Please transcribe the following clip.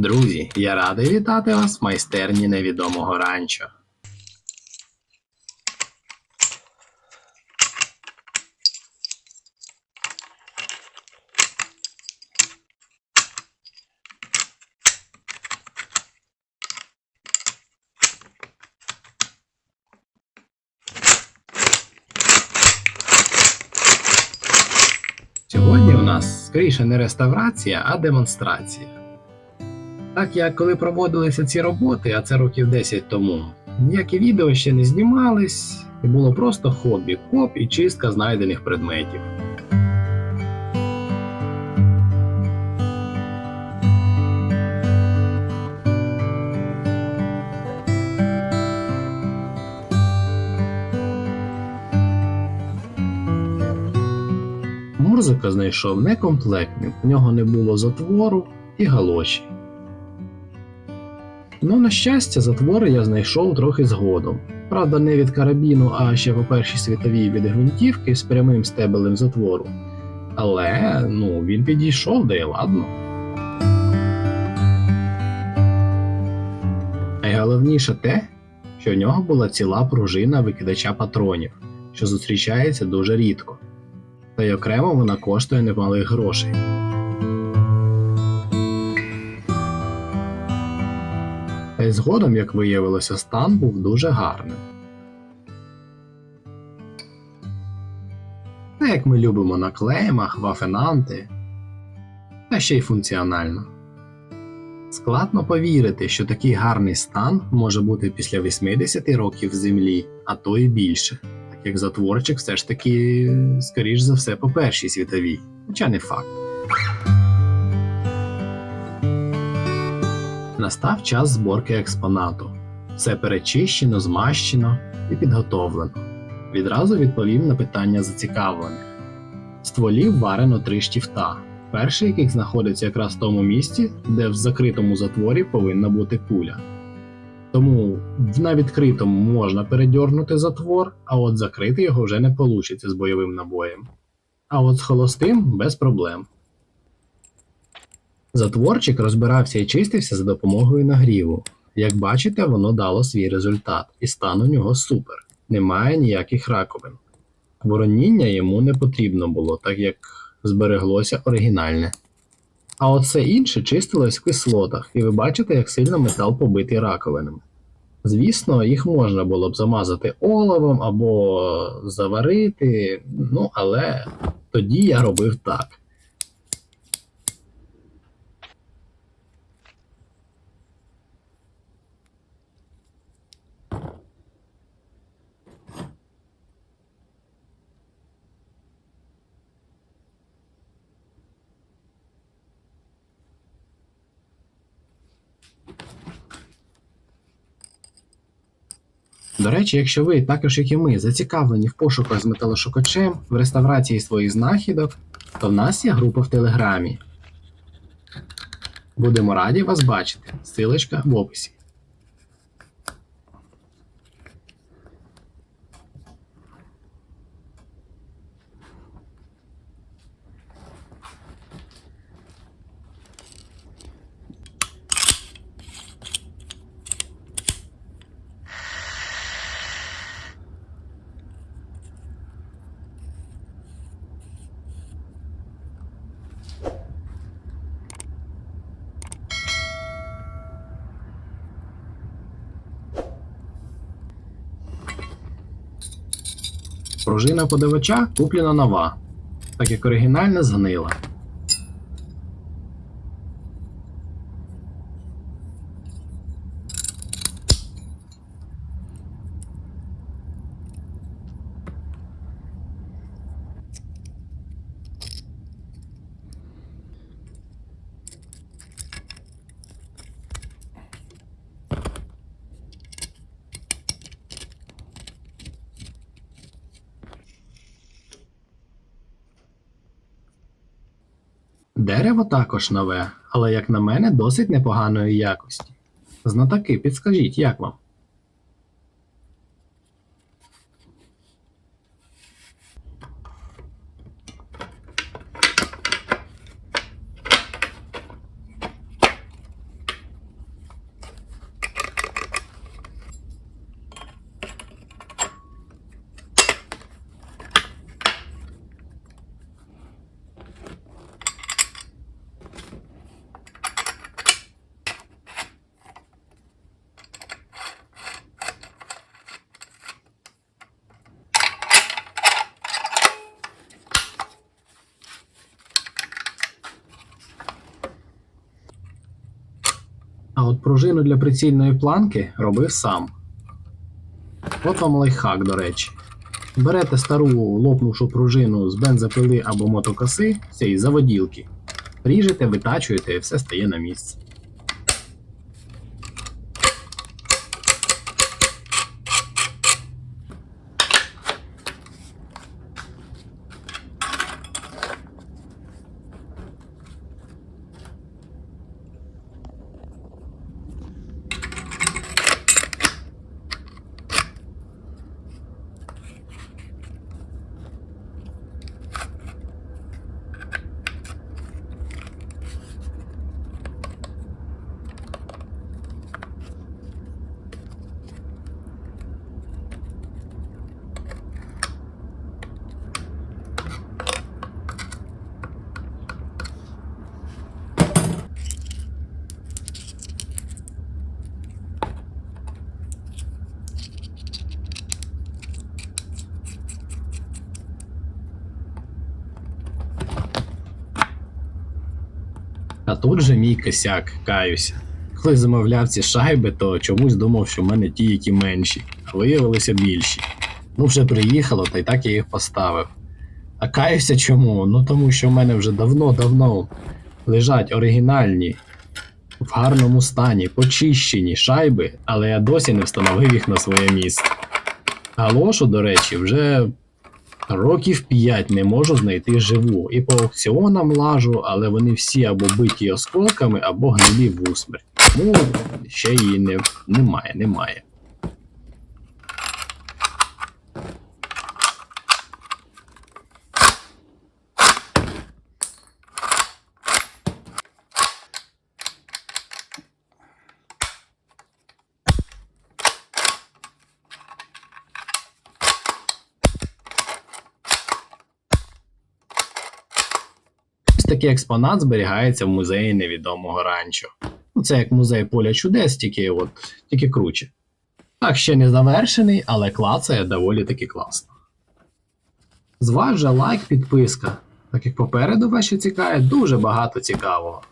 Друзі, я радий вітати вас в майстерні невідомого ранчо. Сьогодні у нас скоріше не реставрація, а демонстрація. Так як коли проводилися ці роботи, а це років 10 тому, ніякі відео ще не знімались, і було просто хобі, коп і чистка знайдених предметів. Мурзика знайшов некомплектним, в нього не було затвору і галоші. Ну, на щастя, затвори я знайшов трохи згодом. Правда, не від карабіну, а ще по першій світовій від гвинтівки з прямим стебелем затвору. Але ну, він підійшов, да й ладно. Найголовніше те, що в нього була ціла пружина викидача патронів, що зустрічається дуже рідко. Та й окремо вона коштує немалих грошей. Згодом, як виявилося, стан був дуже гарним. Та як ми любимо на клеймах, вафенанти, та ще й функціонально. Складно повірити, що такий гарний стан може бути після 80 років землі, а то і більше, так як затворчик все ж таки, скоріш за все, по першій світовій, хоча не факт. Настав час зборки експонату. Все перечищено, змащено і підготовлено. Відразу відповім на питання зацікавлених. Стволів варено три штіфта. Перший, який знаходиться якраз в тому місці, де в закритому затворі повинна бути куля. Тому в- відкритому можна передьорнути затвор, а от закрити його вже не вийде з бойовим набоєм. А от з холостим без проблем. Затворчик розбирався і чистився за допомогою нагріву. Як бачите, воно дало свій результат, і стан у нього супер. Немає ніяких раковин. Вороніння йому не потрібно було, так як збереглося оригінальне. А все інше чистилось в кислотах, і ви бачите, як сильно метал побитий раковинами. Звісно, їх можна було б замазати оловом або заварити, ну але тоді я робив так. До речі, якщо ви, також як і ми, зацікавлені в пошуках з металошукачем, в реставрації своїх знахідок, то в нас є група в Телеграмі. Будемо раді вас бачити. Силочка в описі. Пружина подавача куплена нова, так як оригінальна згнила. Дерево також нове, але, як на мене, досить непоганої якості. Знатаки, підскажіть, як вам? Пружину для прицільної планки робив сам. От вам лайфхак, до речі. Берете стару лопнувшу пружину з бензопили або мотокоси, цієї заводілки, ріжете, витачуєте і все стає на місце. Тут же мій косяк, каюся. Коли замовляв ці шайби, то чомусь думав, що в мене ті, які менші, а виявилися більші. Ну, вже приїхало, та й так я їх поставив. А каюся чому? Ну тому що в мене вже давно-давно лежать оригінальні, в гарному стані, почищені шайби, але я досі не встановив їх на своє місце. Галошу, до речі, вже років 5 не можу знайти живу. І по аукціонам лажу, але вони всі або биті осколками, або гнилі в усмерть. Тому ще її не, немає, немає. Такий експонат зберігається в музеї невідомого ранчо. Ну, це як музей поля чудес, тільки от тільки круче. Так, ще не завершений, але клацає доволі таки класно. Зваж же лайк, підписка, так як попереду вас ще цікавить дуже багато цікавого.